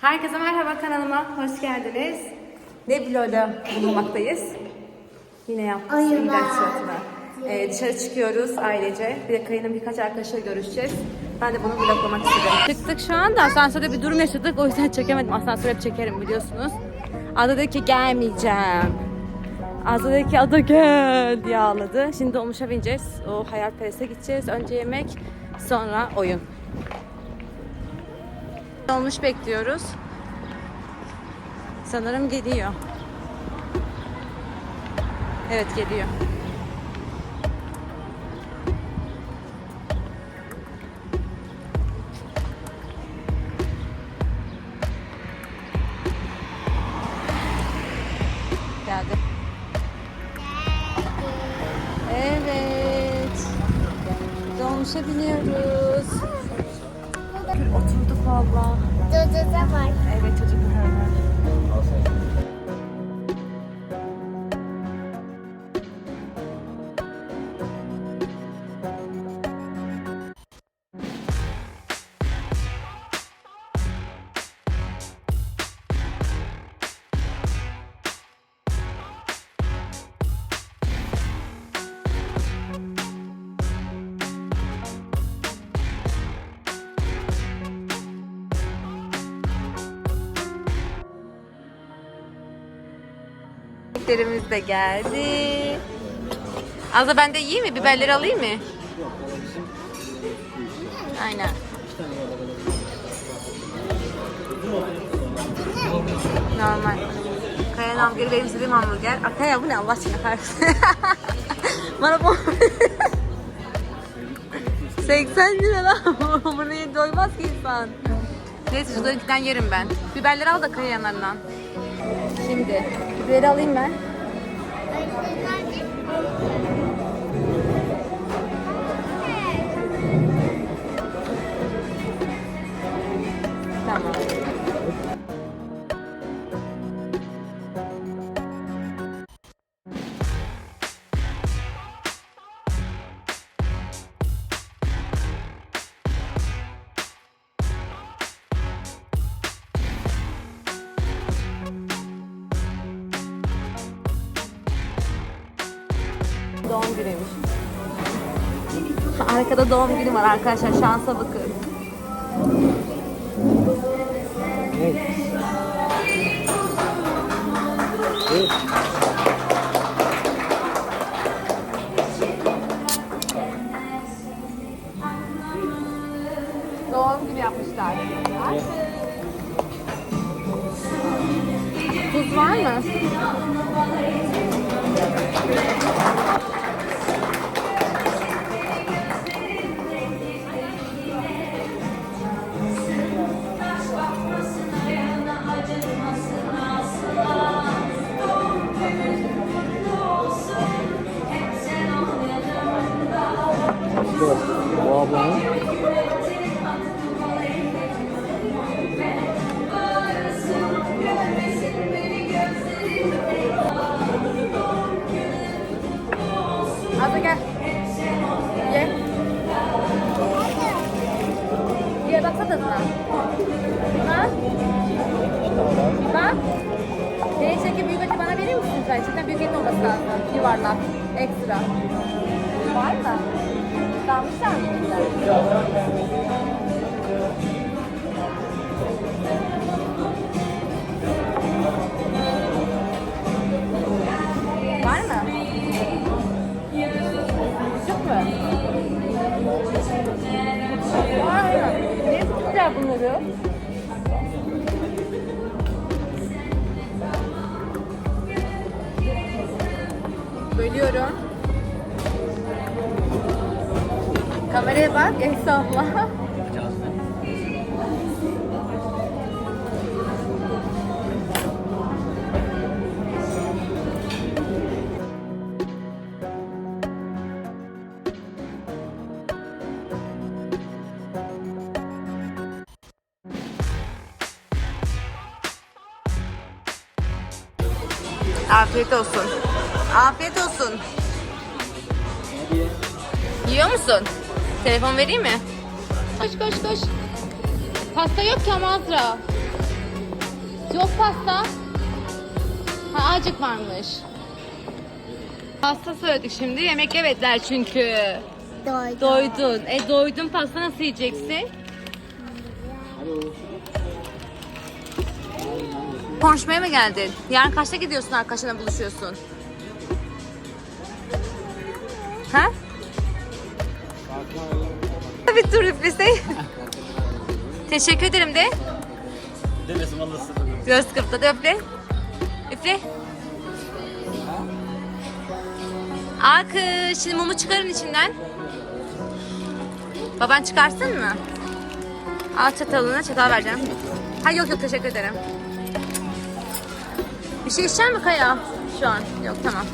Herkese merhaba kanalıma hoş geldiniz. Ne vlogda bulunmaktayız. Yine yaptık Ayılar. ilaç suratına. Ee, dışarı çıkıyoruz ailece. Bir de Kaya'nın birkaç arkadaşıyla görüşeceğiz. Ben de bunu vloglamak istedim. Çıktık şu anda asansörde bir durum yaşadık. O yüzden çekemedim. Asansör hep çekerim biliyorsunuz. Ada dedi ki gelmeyeceğim. Azra dedi ki Ada gel diye ağladı. Şimdi dolmuşa bineceğiz. O hayalpereste gideceğiz. Önce yemek sonra oyun. Dolmuş bekliyoruz. Sanırım geliyor. Evet geliyor. Yemeklerimiz de geldi. Azra ben de yiyeyim mi? Biberleri alayım mı? Aynen. Normal. Kaya'nın hamburgeri benim istediğim hamburger. Aa, Kaya bu ne Allah aşkına kahretsin. Bana bu 80 lira lan. Bunu doymaz ki insan. Neyse şuradakinden yerim ben. Biberleri al da Kaya yanlarından. Şimdi biberi alayım ben. Arkada doğum günü var arkadaşlar. Şansa bakın. Bu ablanın Hadi gel. Ye. Ye baksana tadına. Ha? Bak. Değişik büyük eti bana verir misin? İçinden büyük et olması lazım. Yuvarlak. Ekstra. Var mı? Kalmışlar mı? Var Afiyet olsun. Afiyet olsun. Yiyor musun? Telefon vereyim mi? Koş koş koş. Pasta yok ki ama Azra. Yok pasta. Ha acık varmış. Pasta söyledik şimdi. Yemek evetler çünkü. Doydum. Doydun. E doydun pasta nasıl yiyeceksin? Konuşmaya mı geldin? Yarın kaçta gidiyorsun arkadaşlarına buluşuyorsun? Ha? Bir tur üflese. Teşekkür ederim de. Demesin alırsın. Göz kırptı da üfle. Üfle. Akış. Şimdi mumu çıkarın içinden. Baban çıkarsın mı? Al çatalını. Çatal vereceğim. Ha yok yok teşekkür ederim. Bir şey içecek mi Kaya? Şu an. Yok tamam.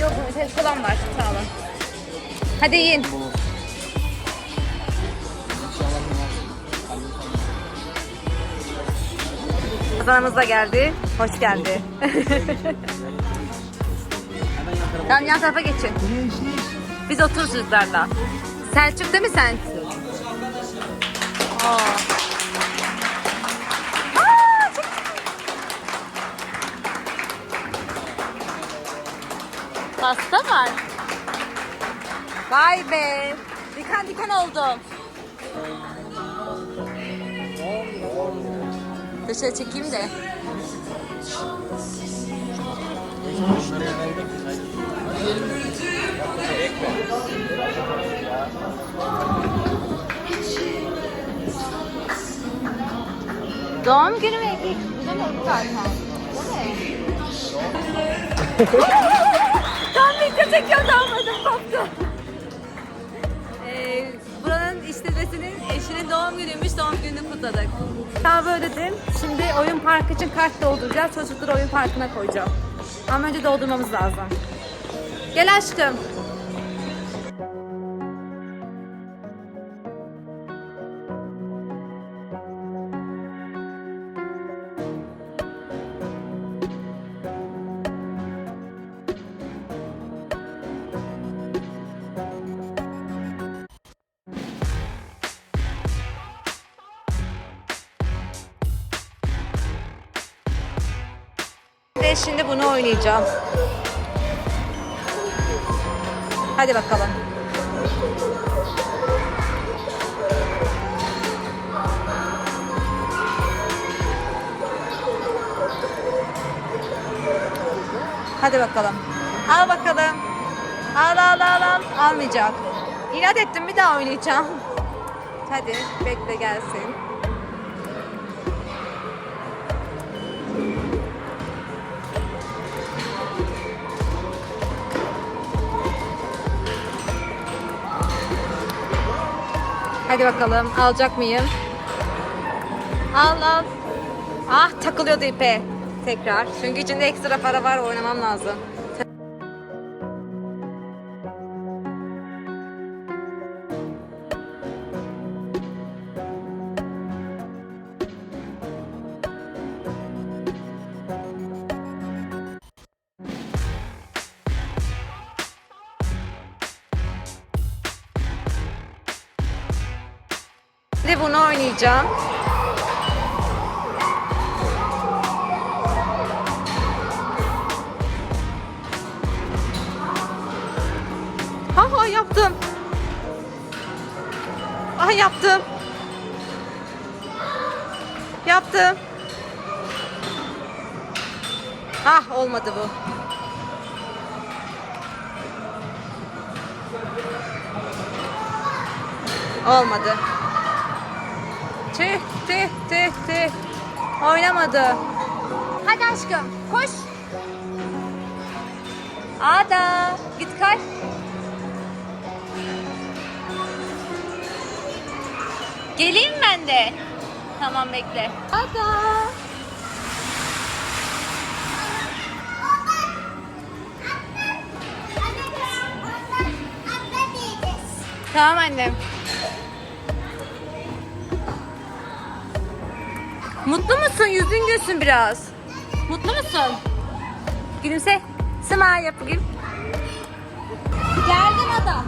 Yok şey, kolam var. Sağ olun. Hadi yiyin. Kazanımız da geldi. Hoş geldi. tamam yan tarafa geçin. Biz otururuz çocuklarla. Selçuk değil mi sen? Aa, Pasta var. Vay be. Diken diken oldum. Dışarı çekeyim de. Doğum günü mü? Güzel oldu zaten. Değil mi? Tam video çekiyordu almadım koptu. Ee, buranın işletmesinin eşinin doğum günüymüş. Doğum gününü kutladık. Daha böyle dedim. Şimdi oyun parkı için kart dolduracağız. Çocukları oyun parkına koyacağım. Ama önce doldurmamız lazım. Gel aşkım. Şimdi bunu oynayacağım. Hadi bakalım. Hadi bakalım. Al bakalım. Al al al al. Almayacak. İnat ettim bir daha oynayacağım. Hadi bekle gelsin. Hadi bakalım alacak mıyım? Al al. Ah takılıyordu ipe. Tekrar. Çünkü içinde ekstra para var oynamam lazım. Bunu oynayacağım. Ha ha yaptım. Ah yaptım. Yaptım. Ah olmadı bu. Olmadı. Tüh tüh tüh tüh. Oynamadı. Hadi aşkım koş. Ada git kay. Geleyim ben de. Tamam bekle. Ada. Tamam annem. Mutlu musun? Yüzün gülsün biraz. Mutlu musun? Gülümse. Smile yap bugün. Geldim ada.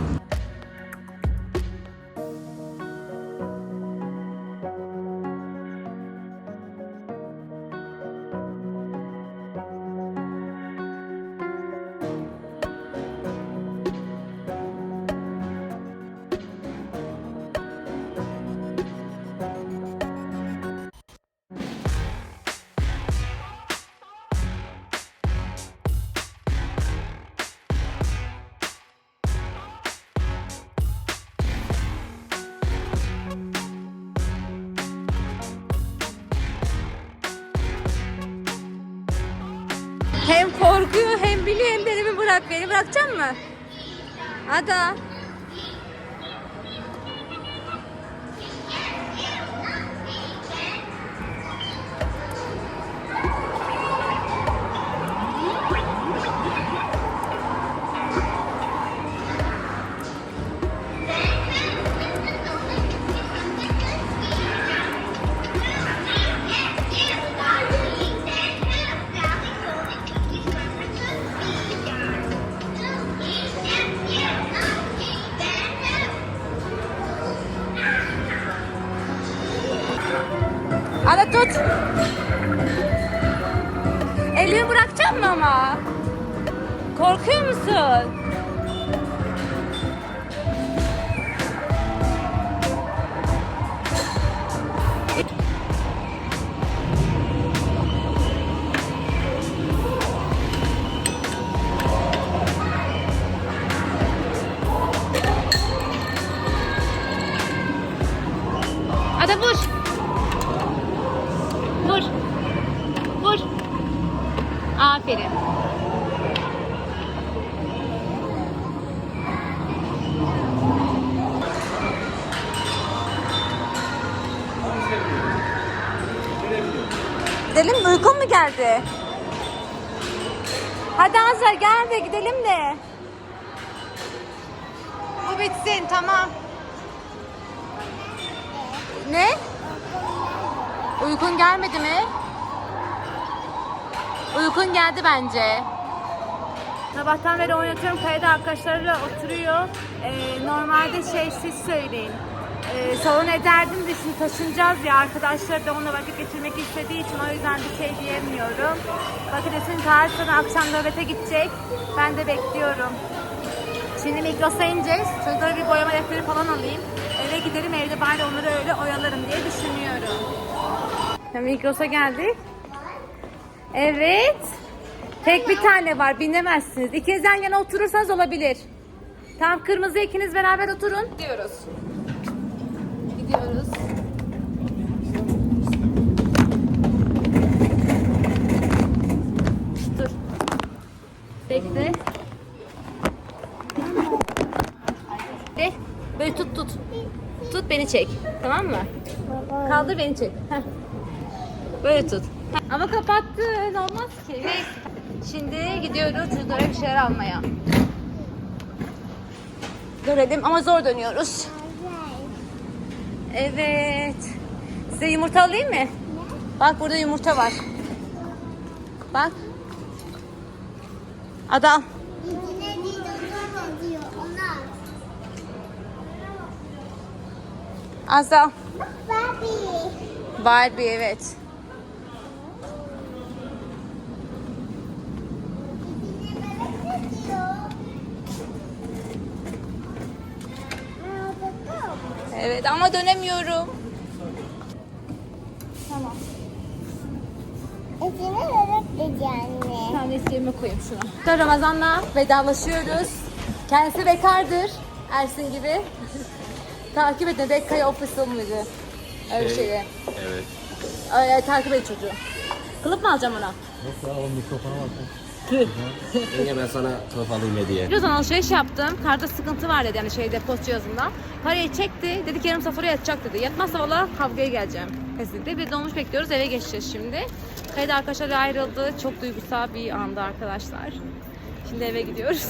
Bırak. Beni bırakacak mı? Ada. 아! Gidelim mi? Uykun mu geldi? Hadi Azra gel de gidelim de. Bu bitsin tamam. Ne? Uykun gelmedi mi? Uykun geldi bence. Sabahtan beri oynatıyorum. Kayada arkadaşlarıyla oturuyor. Ee, normalde şey siz söyleyin. Ee, salon ederdim de şimdi taşınacağız ya arkadaşlar da onunla vakit geçirmek istediği için o yüzden bir şey diyemiyorum. Patates'in tarifini akşam nöbete gidecek. Ben de bekliyorum. Şimdi Migros'a ineceğiz. Çocuklara bir boyama defteri falan alayım. Eve giderim evde bari onları öyle oyalarım diye düşünüyorum. Migros'a geldik. Evet. Tek bir tane var binemezsiniz. İkiniz yan yana oturursanız olabilir. Tam kırmızı ikiniz beraber oturun. Gidiyoruz. Gidiyoruz. Dur. Bekle. De. Böyle tut tut. Tut beni çek. Tamam mı? Kaldır beni çek. Heh. Böyle tut. Heh. Ama kapattın. Olmaz ki. Neyse. Şimdi gidiyoruz çocuklara bir şeyler almaya. Görelim ama zor dönüyoruz. Evet. Size yumurta alayım mı? Bak burada yumurta var. Bak. Adam. Azal. Barbie. Barbie evet. Evet ama dönemiyorum. İsteğimi koyayım şuna. Ramazan'la vedalaşıyoruz. Kendisi bekardır. Ersin gibi. takip edin. Bekkaya Official mıydı? Öyle bir şeydi. Evet. Öyle, takip et çocuğu. Kılıp mı alacağım ona? Nasıl o mikrofona bakın. Yenge ben sana kılıf alayım hediye. Birazdan alışveriş yaptım. Karda sıkıntı var dedi yani şeyde post cihazında. Parayı çekti. Dedi ki yarım safhaya yatacak dedi. Yatmazsa valla kavgaya geleceğim. Kesinlikle. Bir dolmuş bekliyoruz. Eve geçeceğiz şimdi. Kayda arkadaşlarla ayrıldı. Çok duygusal bir anda arkadaşlar. Şimdi eve gidiyoruz.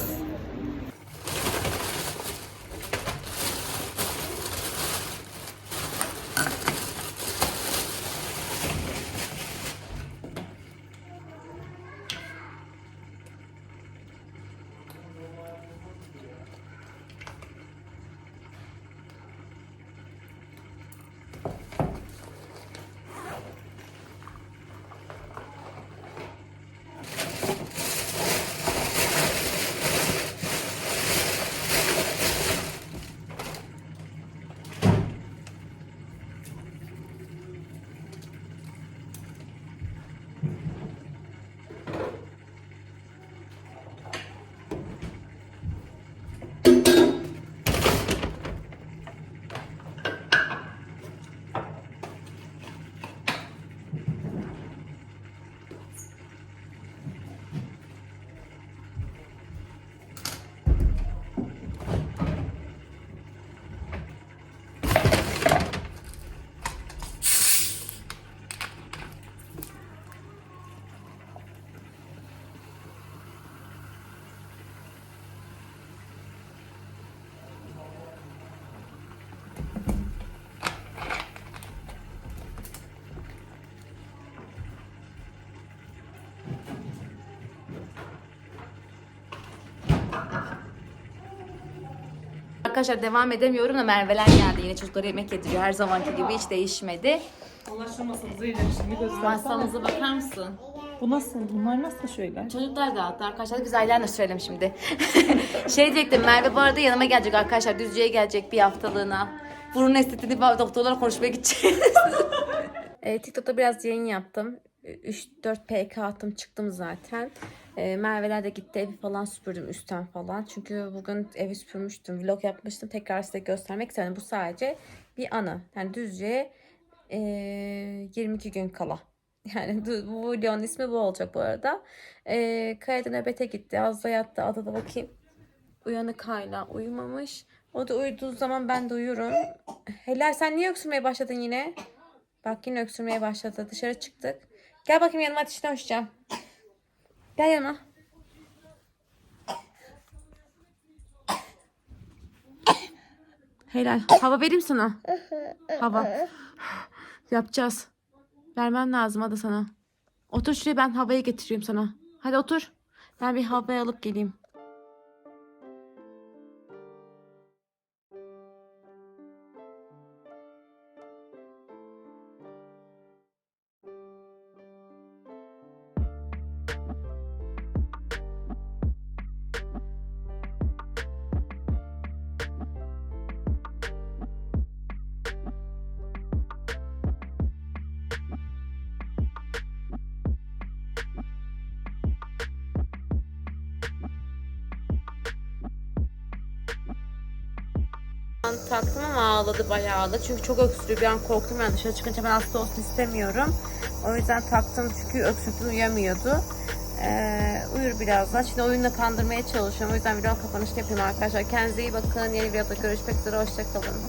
Arkadaşlar devam edemiyorum da Merve'ler geldi. Yine çocuklara yemek yediriyor. Her zamanki gibi hiç değişmedi. Allah şu masamızı iyice şimdi göstersene. Masamıza bakar mısın? Bu nasıl? Bunlar nasıl şöyle? Çocuklar dağıttı arkadaşlar. Biz ailenle sürelim şimdi. şey diyecektim Merve bu arada yanıma gelecek arkadaşlar. Düzce'ye gelecek bir haftalığına. Burun estetiğini doktorlara konuşmaya gideceğiz. e, TikTok'ta biraz yayın yaptım. 3-4 PK attım çıktım zaten. E, Merve'ler de gitti evi falan süpürdüm üstten falan. Çünkü bugün evi süpürmüştüm. Vlog yapmıştım. Tekrar size göstermek istedim. Bu sadece bir anı. Yani Düzce'ye e, 22 gün kala. Yani bu videonun ismi bu olacak bu arada. E, Kaya'da nöbete gitti. Az da yattı. Adada bakayım. Uyanık hala uyumamış. O da uyuduğu zaman ben de uyurum. Helal sen niye öksürmeye başladın yine? Bak yine öksürmeye başladı. Dışarı çıktık. Gel bakayım yanıma ateşini ölçeceğim. Gel yanıma. Helal. Hava vereyim sana. Hava. Yapacağız. Vermem lazım hadi sana. Otur şuraya ben havayı getiriyorum sana. Hadi otur. Ben bir havayı alıp geleyim. Taktım ama ağladı bayağı da. Çünkü çok öksürüyor. Bir an korktum ben dışarı çıkınca ben hasta olsun istemiyorum. O yüzden taktım çünkü öksürtüm uyuyamıyordu. Ee, uyur birazdan. Şimdi oyunla kandırmaya çalışıyorum. O yüzden videonun kapanışını yapayım arkadaşlar. Kendinize iyi bakın. Yeni videoda görüşmek üzere. Hoşçakalın.